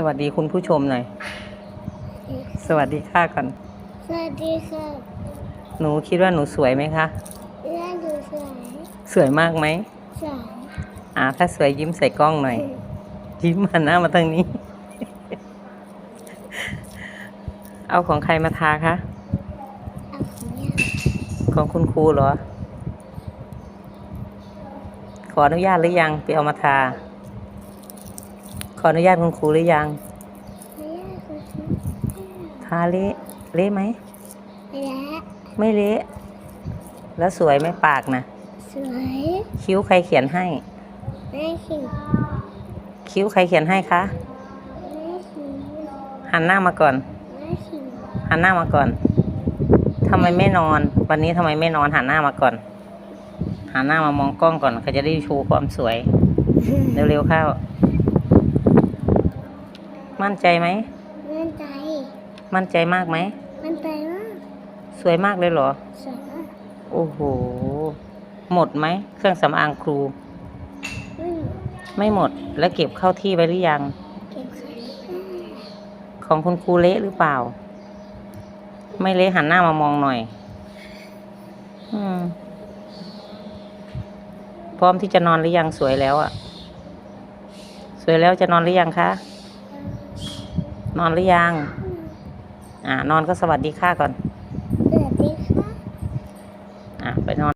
สวัสดีคุณผู้ชมหน่อย สวัสดีค่ะก่อน สวัสดีค่ะ หนูคิดว่าหนูสวยไหมคะเรื่องดูสวย สวยมากไหมสวย อ่า ถ้าสวยยิ้มใส่กล้องหน่อย ยิ้มหันหน้ามาทางนี้ เอาของใครมาทาคะเอาของเนี่ยของคุณครูเหรอ ขออนุญาตหรือยังไปเอามาทาข ออนุญาตคุณครูหรือยังไม่ยากคุณครูทาเละเละไหมไม่แล้วไม่เละแล้วสวยไหมปากนะสวยคิ้วใครเขียนให้แม่ขิงคิ้วใครเขียนให้คะแม่ขิงหันหน้ามาก่อนแม่ขิงหันหน้ามาก่อนทำไมไม่นอน วันนี้ทำไมไม่นอนหันหน้ามาก่อนหันหน้ามามองกล้องก่อนเขาจะได้โชว์ความสวย เร็วๆเข้า มั่นใจไหม มั่นใจ มั่นใจมากไหม มั่นใจมาก สวยมากเลยเหรอ สวยมาก โอ้โห หมดไหม เครื่องสำอางครูอืมไม่หมด แล้วเก็บเข้าที่ไว้หรือยัง เก็บไข่ของคุณครูเละหรือเปล่า ไม่เละหันหน้ามามองหน่อย อืม พร้อมที่จะนอนหรือยังสวยแล้วอะสวยแล้วจะนอนหรือยังคะ นอนหรือยัง อ่านอนก็สวัสดีค่ะก่อน